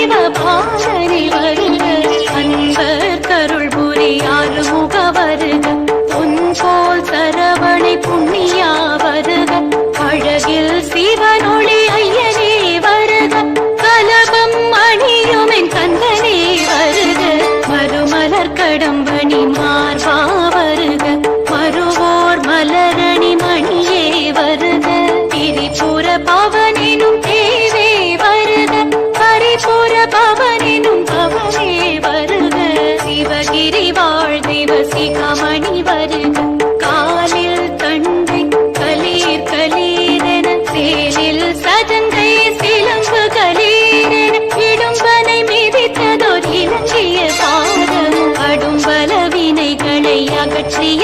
சிவபாலனை வருக. அன்பர் கருள் புரியாறு முக வருக பொன்போல் சரவணை புண்ணியா வருக. அழகில் சிவனொளி ஐயனே வருக. கலபம் அணியுமென் கந்தனே வருக. மறுமலர் கடம்பு சதங்கை சிலம்புகளே இடும்பனை மிதித்ததோர் இலங்கிய பாதம் அடும்பல வினைகளை அகற்றிய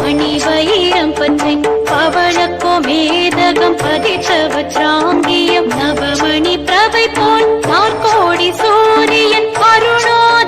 அணிவயிரம் பற்றி பவளக்கோ மேதகம் பதித்தவற்றாங்கியம் நவமணி பிரபை போல் நாற்கோடி சூரியன் அருணோத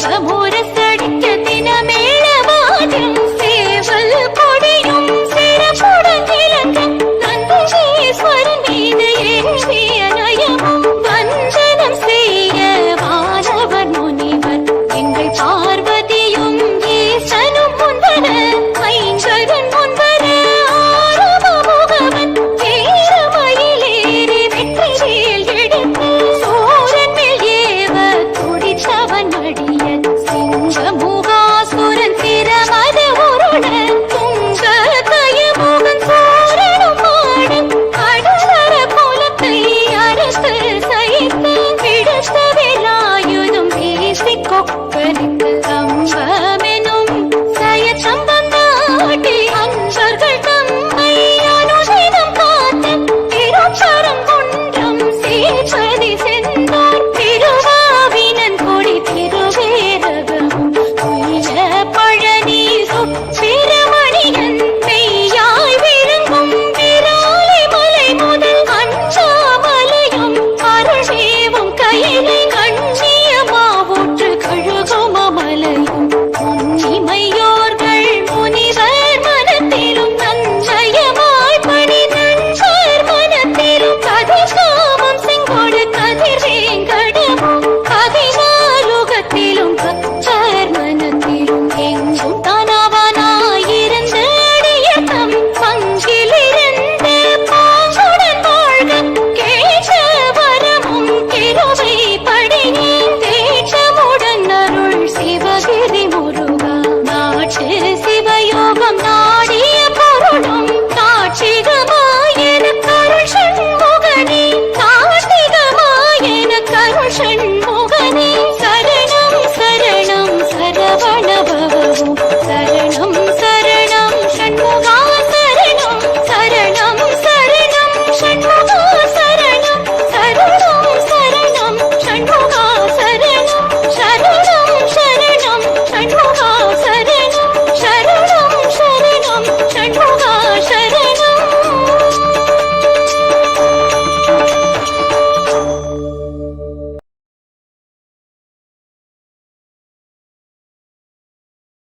什么